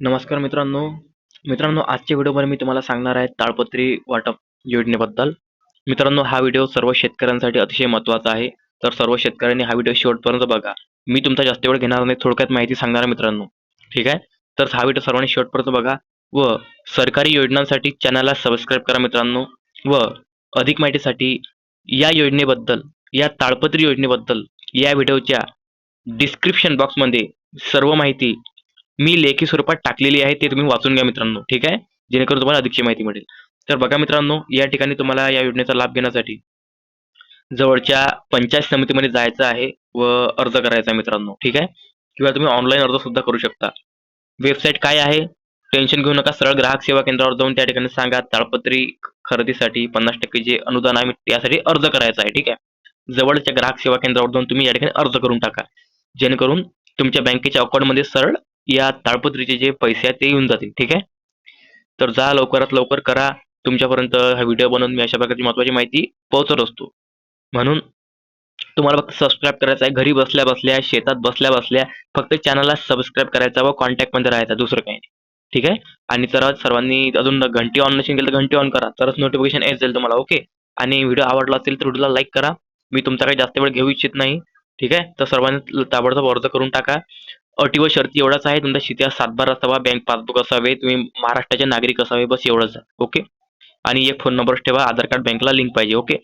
नमस्कार मित्रांनो. मित्रांनो आजच्या व्हिडिओमध्ये मी तुम्हाला सांगणार आहे ताळपत्री वाटप योजनेबद्दल. मित्रांनो हा व्हिडिओ सर्व शेतकऱ्यांसाठी अतिशय महत्त्वाचा आहे. तर सर्व शेतकऱ्यांनी हा व्हिडिओ शेवटपर्यंत बघा. मी तुमचा जास्त वेळ घेणार नाही थोडक्यात माहिती सांगणार आहे मित्रांनो. ठीक आहे? तर हा व्हिडिओ सर्वांनी शेवटपर्यंत बघा व सरकारी योजनांसाठी चॅनलला सबस्क्राईब करा मित्रांनो व अधिक माहितीसाठी या योजनेबद्दल या ताळपत्री योजनेबद्दल या व्हिडिओच्या डिस्क्रिप्शन बॉक्समध्ये सर्व माहिती मी लेखी स्वरूपात टाकलेली आहे ते तुम्ही वाचून घ्या मित्रांनो ठीक आहे? जेणेकरून तुम्हाला अधिकची माहिती मिळेल. तर बघा मित्रांनो या ठिकाणी तुम्हाला या योजनेचा लाभ घेण्यासाठी जवळच्या पंचायत समितीमध्ये जायचं आहे व अर्ज करायचा आहे मित्रांनो ठीक आहे? किंवा तुम्ही ऑनलाईन अर्ज सुद्धा करू शकता. वेबसाईट काय आहे? टेन्शन घेऊ नका सरळ ग्राहक सेवा केंद्रावर जाऊन त्या ठिकाणी सांगा ताळपत्री खरेदीसाठी पन्नास टक्के जे अनुदान आहे त्यासाठी अर्ज करायचा आहे ठीक आहे? जवळच्या ग्राहक सेवा केंद्रावर जाऊन तुम्ही या ठिकाणी अर्ज करून टाका. जेणेकरून तुमच्या बँकेच्या अकाउंटमध्ये सरळ या ताळपत्रीचे जे पैसे आहेत ते येऊन जातील ठीक आहे? तर जा लवकरात लवकर करा. तुमच्यापर्यंत हा व्हिडिओ बनवून मी अशा प्रकारची महत्त्वाची माहिती पोहोचत असतो. म्हणून तुम्हाला फक्त सबस्क्राईब करायचं आहे. घरी बसल्या बसल्या शेतात बसल्या बसल्या फक्त चॅनलला सबस्क्राईब करायचा व कॉन्टॅक्टमध्ये राहायचा दुसरं काही नाही. ठीक आहे? आणि तर सर्वांनी अजून घंटी ऑन नसेल केलं तर घंटी ऑन करा. तरच नोटिफिकेशन येत जाईल तुम्हाला ओके? आणि व्हिडिओ आवडला असेल तर व्हिडिओला लाईक करा. मी तुमचा काही जास्त वेळ घेऊ इच्छित नाही. ठीक आहे? तर सर्वांनी ताबडतोब अर्ज करून टाका. अटी व शर्ती एवढाच आहे. तुमचा इतिहास सातबारा असावा बँक पासबुक असावे तुम्ही महाराष्ट्राचे नागरिक असावे बस एवढंच ओके आणि एक फोन नंबर ठेवा आधार कार्ड बँकला लिंक पाहिजे. ओके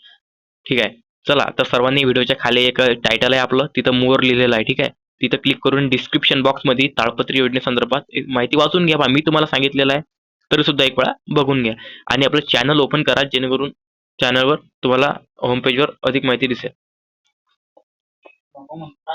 ठीक आहे. चला तर सर्वांनी व्हिडिओच्या खाली एक टायटल आहे आपलं तिथं मोर लिहिलेलं आहे. ठीक आहे? तिथं क्लिक करून डिस्क्रिप्शन बॉक्समध्ये ताळपत्री योजनेसंदर्भात एक माहिती वाचून घ्या. बा मी तुम्हाला सांगितलेलं आहे. तरी सुद्धा एक वेळा बघून घ्या. आणि आपलं चॅनल ओपन करा जेणेकरून चॅनलवर तुम्हाला होम पेजवर अधिक माहिती दिसेल.